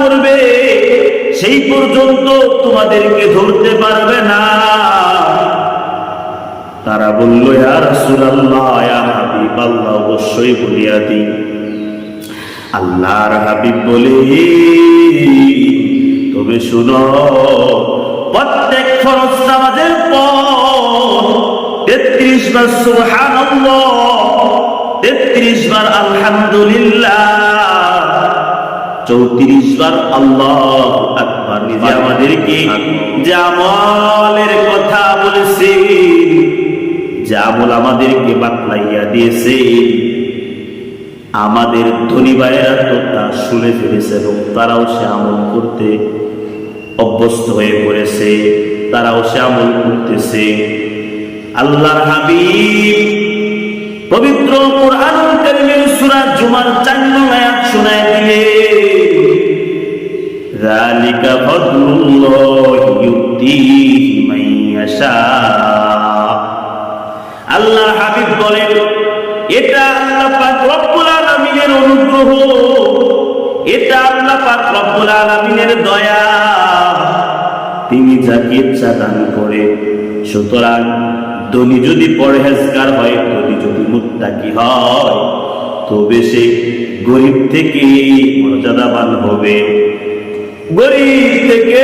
করবে, সেই পর্যন্ত তোমাদেরকে ধরতে পারবে না। তারা বলল রাসূলুল্লাহ অবশ্যই বলিয়া দিই। আল্লাহর হাবিব বলে, তবে শুনো, প্রত্যেক ফরজ নামাজের পর তেত্রিশ বার সুবহানাল্লাহ, তেত্রিশ বার আলহামদুলিল্লাহ চৌত্রিশ বার আল্লাহ আকবার। নিজে আমাদেরকে যে আমলের কথা বলেছে যে আমল আমাদেরকে বাতলাইয়া দিয়েছে আমাদের ধনী ভাইয়েরা তো তা শুনে ফেলেছে এবং তারাও সে আমল করতে অভ্যস্ত হয়ে পড়েছে তারাও সে আমল করতেছে। আল্লাহ হাবিব পবিত্র কোরআনুল কারীমের সূরা জুমার 4 নং আয়াত যালিকা ফাদলুল্লাহি ইউতিহি মান ইয়াশা আল্লাহর হাবিব বলেন, এটা আল্লাহ পাক রব্বুল আলামিনের অনুগ্রহ। এটা আল্লাহ পাক রব্বুল আলামিনের দয়া। তিনি যাকে ইচ্ছা দান করে, সুতরাং ধনী যদি পরহেজগার হয়, ধনী যদি মুত্তাকি হয়, তবে সে গরিব থেকে মর্যাদাবান হবে। গরিব থেকে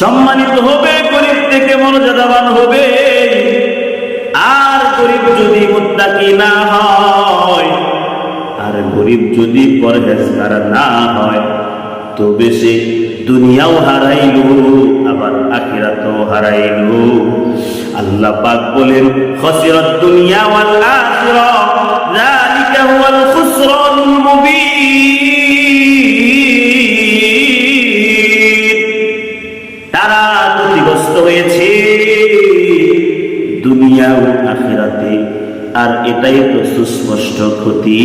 সম্মানিত হবে, গরিব থেকে মর্যাদাবান হবে। আর গরিব যদি মুত্তাকি না হয়, আর গরিব যদি পরহেজগার না হয় তবে সে দুনিয়াও হারাইল, আবার আখিরাতও হারাইল। আল্লাহ পাক বলেন, খসিরাত দুনিয়া ওয়াল আখিরা যালিকা হুয়াল হয়েছে দুনিয়া ও আখেরাতে আর এটাই তো সুস্পষ্ট ক্ষতি।